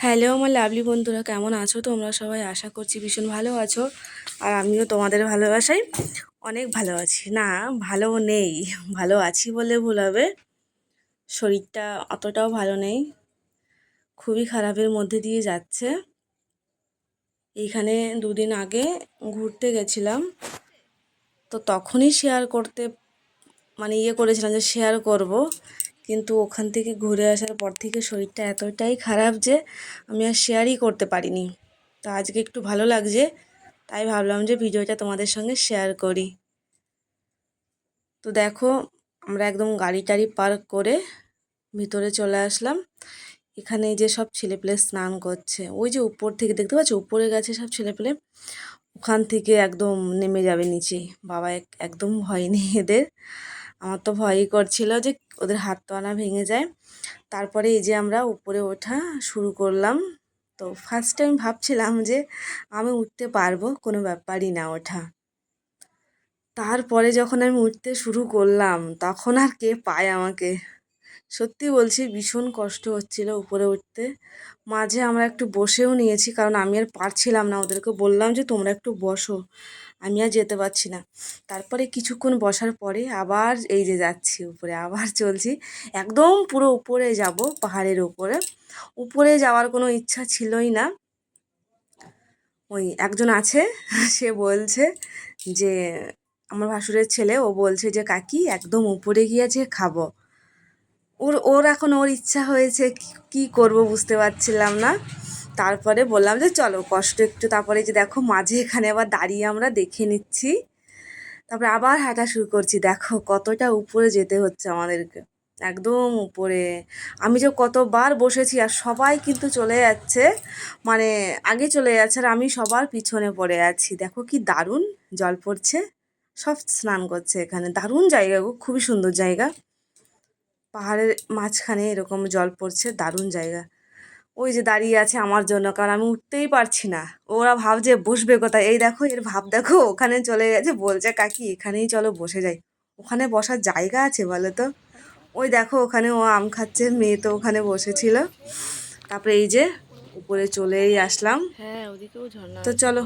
Hello আমার lovely বন্ধুরা, কেমন আছো তোমরা সবাই? আশা করছি ভীষণ ভালো আছো। আর আমিও তোমাদের ভালোবাসাই অনেক ভালো আছি। না, ভালো নেই, ভালো আছি বলে ভুল হবে। শরীরটা অতটাও ভালো নেই। খুবই খারাপের মধ্যে দিয়ে যাচ্ছে। এইখানে দুদিন আগে ঘুরতে গেছিলাম। তো তখনই শেয়ার করতে মানে ইয়ে করেছিলাম যে শেয়ার করব। কিন্তু ওখান থেকে ঘুরে আসার পর থেকে শরীরটা এতটাই খারাপ যে আমি আর শেয়ারই করতে পারিনি। তো আজকে একটু ভালো লাগছে, তাই ভাবলাম যে ভিডিওটা তোমাদের সঙ্গে শেয়ার করি। তো দেখো, আমরা একদম গাড়ি টাড়ি পার্ক করে ভিতরে চলে আসলাম। এখানে যে সব ছেলেপেলে স্নান করছে। ওই যে উপর থেকে দেখতে পাচ্ছ? উপরে গেছে সব ছেলেপেলে। ওখান থেকে একদম নেমে যাবে নিচে। বাবা একদম ভয় এদের। আমার তো ভয়ই করছিল যে ওদের হাত তো আনা ভেঙে যায়। তারপরে এই যে আমরা উপরে ওঠা শুরু করলাম। তো ফার্স্টে আমি ভাবছিলাম যে আমি উঠতে পারব, কোনো ব্যাপারই না ওঠা। তারপরে যখন আমি উঠতে শুরু করলাম, তখন আর কে পায় আমাকে? সত্যি বলছি ভীষণ কষ্ট হচ্ছিল উপরে উঠতে। মাঝে আমরা একটু বসেও নিয়েছি, কারণ আমি আর পারছিলাম না ওদেরকে। বললাম যে, তোমরা একটু বসো, আমি আর যেতে পারছি না। তারপরে কিছুক্ষণ বসার পরে আবার এই যে যাচ্ছি উপরে, আবার চলছি। একদম পুরো উপরে যাব, পাহাড়ের উপরে। উপরে যাওয়ার কোনো ইচ্ছা ছিলই না। ওই একজন আছে, সে বলছে যে, আমার ভাসুরের ছেলে। ও বলছে যে, কাকি, একদম উপরে গিয়েছে খাব। ওর ওর এখন ওর ইচ্ছা হয়েছে কি করব বুঝতে পারছিলাম না। তারপরে বললাম যে চলো কষ্ট একটু, তারপরে যে দেখো মাঝে এখানে আবার দাঁড়িয়ে আমরা দেখে নিচ্ছি। তারপরে আবার হাঁটা শুরু করছি, দেখো কতটা উপরে যেতে হচ্ছে আমাদেরকে। একদম উপরে। আমি যে কতবার বসেছি আর সবাই কিন্তু চলে যাচ্ছে মানে আগে চলে যাচ্ছে আর আমি সবার পিছনে পড়ে আছি। দেখো কি দারুণ জল পড়ছে, সব স্নান করছে এখানে। দারুণ জায়গা গো, খুবই সুন্দর জায়গা। পাহাড়ের মাঝখানে এরকম জল পড়ছে দারুণ জায়গা। ওই যে দাঁড়িয়ে আছে আমার জন্য কারণ আমি উঠতেই পারছি না। ওরা ভাবছে বসবে কোথায়? এই দেখো এর ভাব দেখো ওখানে চলে গেছে বলছে কাকি এখানেই চলো বসে যাই। ওখানে বসার জায়গা আছে বলো তো? ওই দেখো ওখানে ও আম খাচ্ছে মেয়ে তো ওখানে বসেছিল। তারপরে এই যে উপরে চলেই আসলাম। হ্যাঁ ওদিকেও ঝর্ণা তো চলো